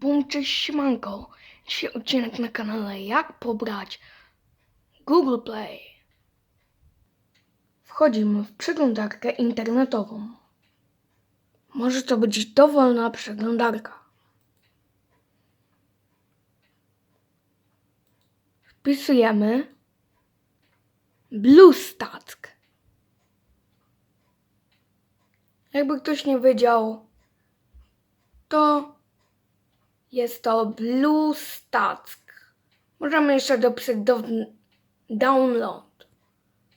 Bum, cześć, siemanko. Dzisiaj odcinek na kanale Jak pobrać Google Play. Wchodzimy w przeglądarkę internetową. Może to być dowolna przeglądarka. Wpisujemy BlueStack. Jakby ktoś nie wiedział, to jest to BlueStack. Możemy jeszcze dopisać do download,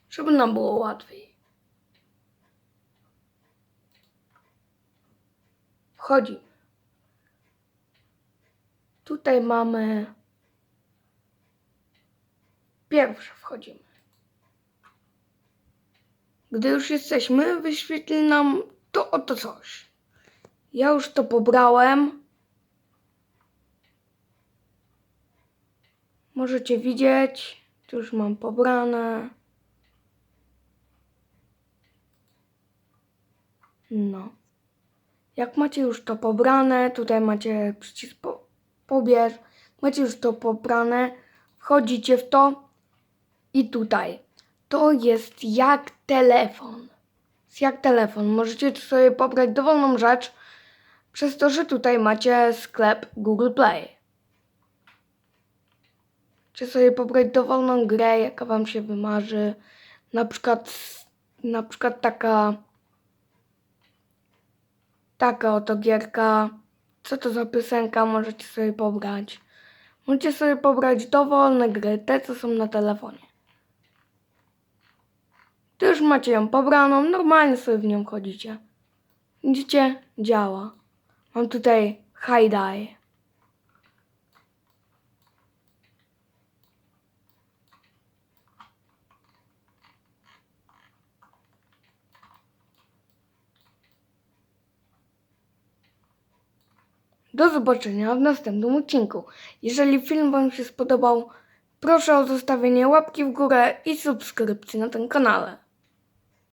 żeby nam było łatwiej. Wchodzimy. Tutaj mamy. Pierwsze wchodzimy. Gdy już jesteśmy, wyświetli nam to oto coś. Ja już to pobrałem. Możecie widzieć, tu już mam pobrane. No. Jak macie już to pobrane, tutaj macie przycisk po, pobierz. Macie już to pobrane, wchodzicie w to i tutaj. To jest jak telefon. Jest jak telefon. Możecie sobie pobrać dowolną rzecz, przez to, że tutaj macie sklep Google Play. Czy sobie pobrać dowolną grę, jaka wam się wymarzy. Na przykład, na przykład taka, taka oto gierka. Co to za piosenka, możecie sobie pobrać. Możecie sobie pobrać dowolne gry, te co są na telefonie. To już macie ją pobraną, normalnie sobie w nią chodzicie. Widzicie? Działa. Mam tutaj high die. Do zobaczenia w następnym odcinku. Jeżeli film Wam się spodobał, proszę o zostawienie łapki w górę i subskrypcji na tym kanale.